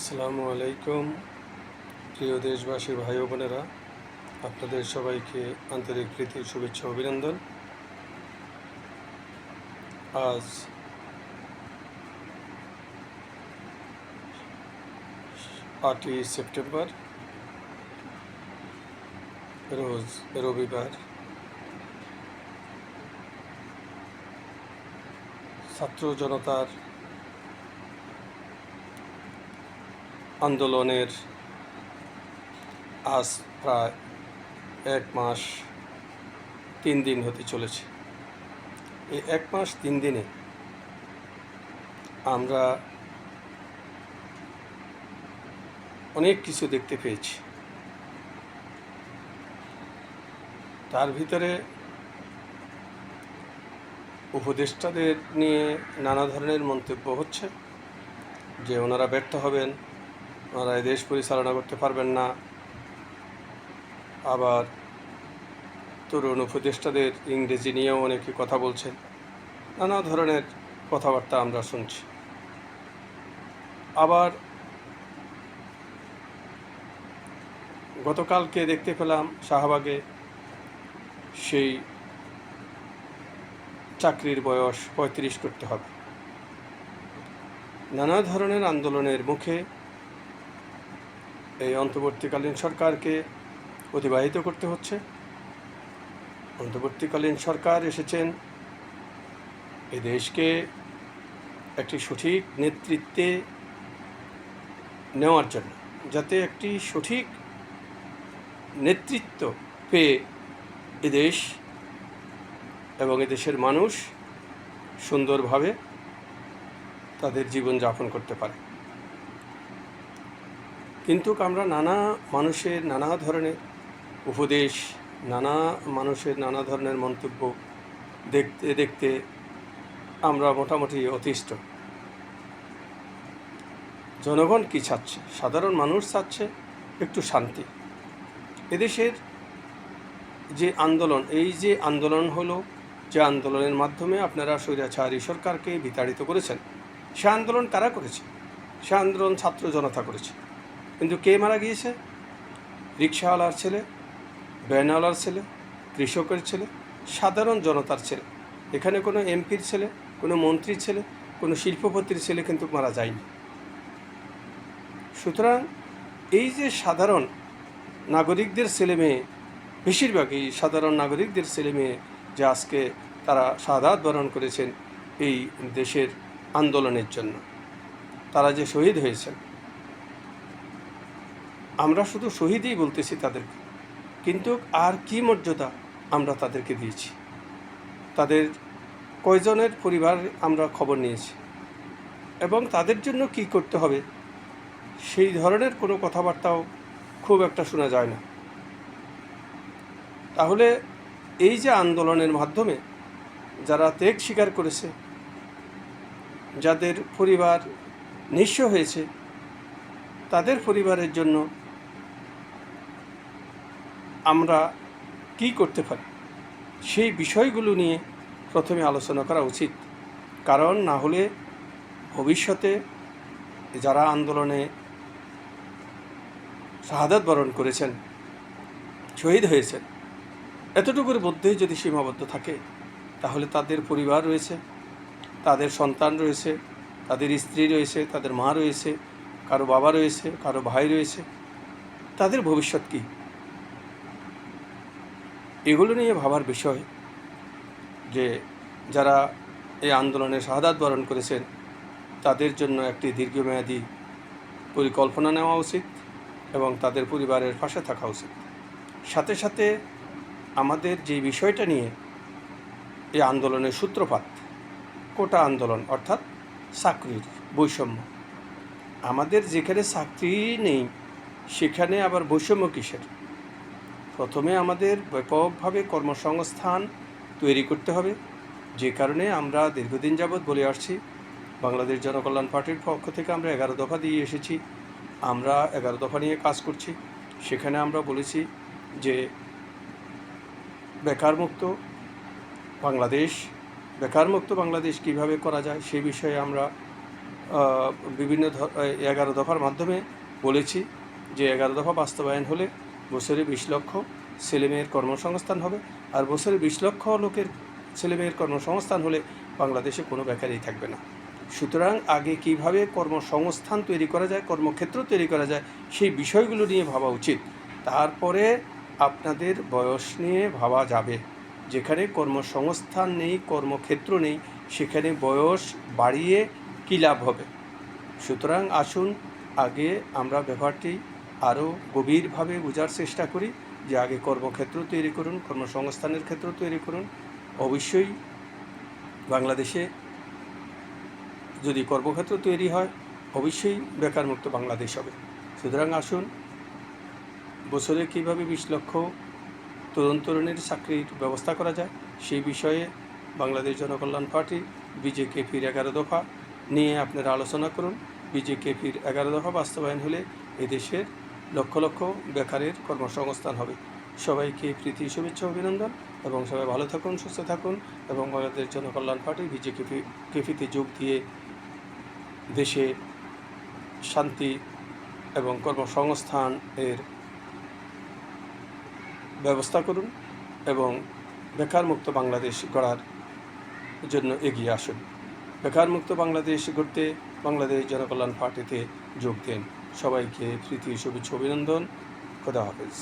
আসসালামু আলাইকুম, প্রিয় দেশবাসী ভাই বোনেরা। আপনাদের সবাইকে আন্তরিক প্রীতি শুভেচ্ছা অভিনন্দন। আজ আটই সেপ্টেম্বর, রোজ রবিবার, ছাত্র জনতার আন্দোলনের আজ প্রায় এক মাস তিন দিন হতে চলেছে। এই এক মাস তিন দিনে আমরা অনেক কিছু দেখতে পেয়েছি। তার ভিতরে উপদেষ্টাদের নিয়ে নানা ধরনের মন্তব্য হচ্ছে যে, ওনারা ব্যর্থ হবেন ওনারা দেশ পরিচালনা করতে পারবেন না। আবার তরুণ উপদেষ্টাদের ইংরেজি নিয়েও অনেকে কথা বলছেন। নানা ধরনের কথাবার্তা আমরা শুনছি। আবার গতকালকে দেখতে পেলাম শাহবাগে সেই চাকরির বয়স পঁয়ত্রিশ করতে হবে। নানা ধরনের আন্দোলনের মুখে এই অন্তর্বর্তীকালীন সরকারকে অতিবাহিত করতে হচ্ছে। অন্তর্বর্তীকালীন সরকার এসেছেন এই দেশকে একটি সঠিক নেতৃত্বে নেওয়ার জন্য, যাতে একটি সঠিক নেতৃত্ব পেয়ে এদেশ এবং এদেশের মানুষ সুন্দরভাবে তাদের জীবন যাপন করতে পারে। কিন্তু আমরা নানা মানুষের নানা ধরনের উপদেশ, নানা মানুষের নানা ধরনের মন্তব্য দেখতে দেখতে আমরা মোটামুটি অতিষ্ঠ। জনগণ কী চাচ্ছে? সাধারণ মানুষ চাচ্ছে একটু শান্তি। এদেশের যে আন্দোলন, এই যে আন্দোলন হলো, যে আন্দোলনের মাধ্যমে আপনারা স্বৈরাচারী সরকারকে বিতাড়িত করেছেন, সে আন্দোলন কারা করেছে? সে আন্দোলন ছাত্র জনতা করেছে। কিন্তু কে মারা গিয়েছে? রিক্সাওয়ালার ছেলে ভ্যানওয়ালার ছেলে, কৃষকের ছেলে, সাধারণ জনতার ছেলে। এখানে কোনো এমপির ছেলে, কোনো মন্ত্রীর ছেলে, কোনো শিল্পপতির ছেলে কিন্তু মারা যায়নি। সুতরাং এই যে সাধারণ নাগরিকদের ছেলে মেয়ে, বেশিরভাগই সাধারণ নাগরিকদের ছেলে মেয়ে যে আজকে তারা শাহাদাত বরণ করেছেন এই দেশের আন্দোলনের জন্য। তারা যে শহীদ হয়েছেন আমরা শুধু শহীদই বলতেছি তাদেরকে, কিন্তু আর কি মর্যাদা আমরা তাদেরকে দিয়েছি? তাদের কয়জনের পরিবার আমরা খবর নিয়েছি? এবং তাদের জন্য কি করতে হবে? সেই ধরনের কোনো কথাবার্তাও খুব একটা শোনা যায় না। তাহলে এই যে আন্দোলনের মাধ্যমে যারা ত্যাগ স্বীকার করেছে, যাদের পরিবার নিঃস্ব হয়েছে, তাদের পরিবারের জন্য আমরা কি করতে পারি? সেই বিষয়গুলো নিয়ে প্রথমে আলোচনা করা উচিত। কারণ না হলে ভবিষ্যতে যারা আন্দোলনে শাহাদাত বরণ করেছেন, শহীদ হয়েছেন, এতটুকুর মধ্যেই যদি সীমাবদ্ধ থাকে, তাহলে তাদের পরিবার রয়েছে, তাদের সন্তান রয়েছে, তাদের স্ত্রী রয়েছে, তাদের মা রয়েছে, কারও বাবা রয়েছে, কারও ভাই রয়েছে। তাদের ভবিষ্যৎ কী? এগুলো নিয়ে ভাবার বিষয় যে যারা এই আন্দোলনে শাহাদাত বরণ করেছেন, তাদের জন্য একটি দীর্ঘমেয়াদী পরিকল্পনা নেওয়া উচিত এবং তাদের পরিবারের পাশে থাকা উচিত। সাথে সাথে আমাদের যে বিষয়টা নিয়ে এই আন্দোলনের সূত্রপাত, কোটা আন্দোলন অর্থাৎ চাকরির বৈষম্য, আমাদের যেখানে চাকরি নেই, সেখানে আবার বৈষম্য কিসের? প্রথমে আমাদের ব্যাপকভাবে কর্মসংস্থান তৈরি করতে হবে। যে কারণে আমরা দীর্ঘদিন যাবৎ বলে আসছি, বাংলাদেশ জনকল্যাণ পার্টির পক্ষ থেকে আমরা এগারো দফা দিয়ে এসেছি। আমরা এগারো দফা নিয়ে কাজ করছি। সেখানে আমরা বলেছি যে বেকারমুক্ত বাংলাদেশ বেকারমুক্ত বাংলাদেশ কীভাবে করা যায় সেই বিষয়ে আমরা বিভিন্ন এগারো দফার মাধ্যমে বলেছি যে এগারো দফা বাস্তবায়ন হলে বছরে বিশ লক্ষ ছেলেমেয়ের কর্মসংস্থান হবে, আর বছরে বিশ লক্ষ লোকের ছেলেমেয়ের কর্মসংস্থান হলে বাংলাদেশে কোনো বেকারই থাকবে না। সুতরাং আগে কীভাবে কর্মসংস্থান তৈরি করা যায়, কর্মক্ষেত্র তৈরি করা যায়, সেই বিষয়গুলো নিয়ে ভাবা উচিত। তারপরে আপনাদের বয়স নিয়ে ভাবা যাবে। যেখানে কর্মসংস্থান নেই, কর্মক্ষেত্র নেই, সেখানে বয়স বাড়িয়ে কী লাভ হবে? সুতরাং আসুন, আগে আমরা ব্যাপারটি আরও গভীরভাবে বোঝার চেষ্টা করি যে আগে কর্মক্ষেত্র তৈরি করুন, কর্মসংস্থানের ক্ষেত্র তৈরি করুন। অবশ্যই বাংলাদেশে যদি কর্মক্ষেত্র তৈরি হয়, অবশ্যই বেকারমুক্ত বাংলাদেশ হবে। সুতরাং আসুন, বছরে কীভাবে বিশ লক্ষ তরুণ তরুণীর চাকরির ব্যবস্থা করা যায়, সেই বিষয়ে বাংলাদেশ জনকল্যাণ পার্টি বিজেকেপির এগারো দফা নিয়ে আপনারা আলোচনা করুন। বিজেকেপির এগারো দফা বাস্তবায়ন হলে এদেশের লক্ষ লক্ষ বেকারের কর্মসংস্থান হবে। সবাইকে প্রীতি, শুভেচ্ছা, অভিনন্দন এবং সবাই ভালো থাকুন, সুস্থ থাকুন এবং বাংলাদেশ জনকল্যাণ পার্টি বিজেপি কেপিতে যোগ দিয়ে দেশে শান্তি এবং কর্মসংস্থান এর ব্যবস্থা করুন এবং বেকারমুক্ত বাংলাদেশ গড়ার জন্য এগিয়ে আসুন। বেকারমুক্ত বাংলাদেশ গড়তে বাংলাদেশ জনকল্যাণ পার্টিতে যোগ দেন। সবাইকে প্রীতি শুভেচ্ছা অভিনন্দন। খোদা হাফেজ।